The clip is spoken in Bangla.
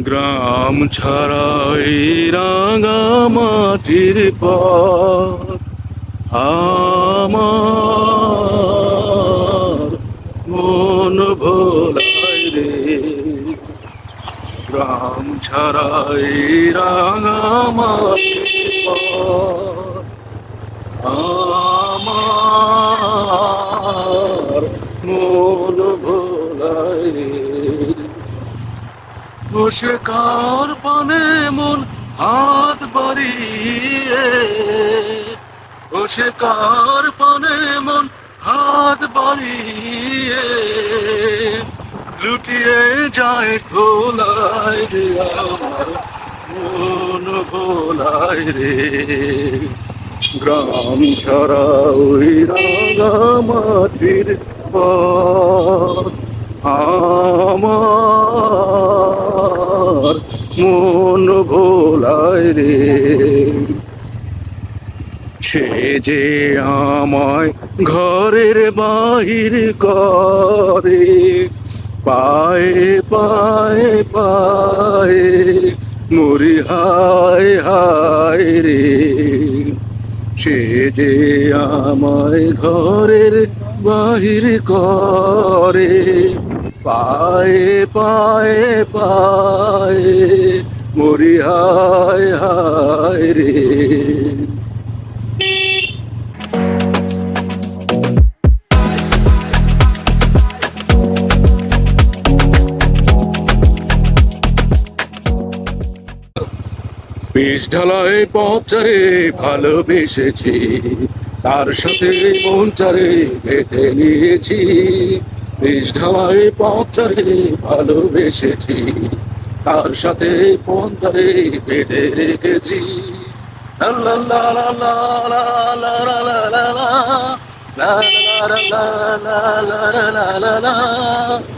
গ্রাম ছাড়াই রাঙা মাটির পথ। আমার মন ভোলাই রে। গ্রাম ছাড়াই রাঙা মাটির পথ। আমার মন ভোলাই রে। বসে কার পানে মন হাত বাড়িয়ে? বসে কার পানে মন হাত বাড়িয়ে? লুটিয়ে যায় খোলায় রে মন ভোলায় রে। গ্রাম ছাড়া ওই মাটির পথ আমার মন ভোলায় রে। সে যে আমায় ঘরের বাহির করে, পায়ে পায়ে পায়ে মরি হায় হায় রে। সে যে আমায় ঘরের বাহির করে পায়ে পায়ে পায়ে, মরি হায় হায় রে। বিষ ঢালায় পচারে ভালোবেসেছি, তার সাথে মন চারে বেঁধে নিয়েছি। বিষ ঢালাই পন্থারে ভালোবেসেছি তার সাথে পন্থারে বেঁধে রেখেছি la la la la la la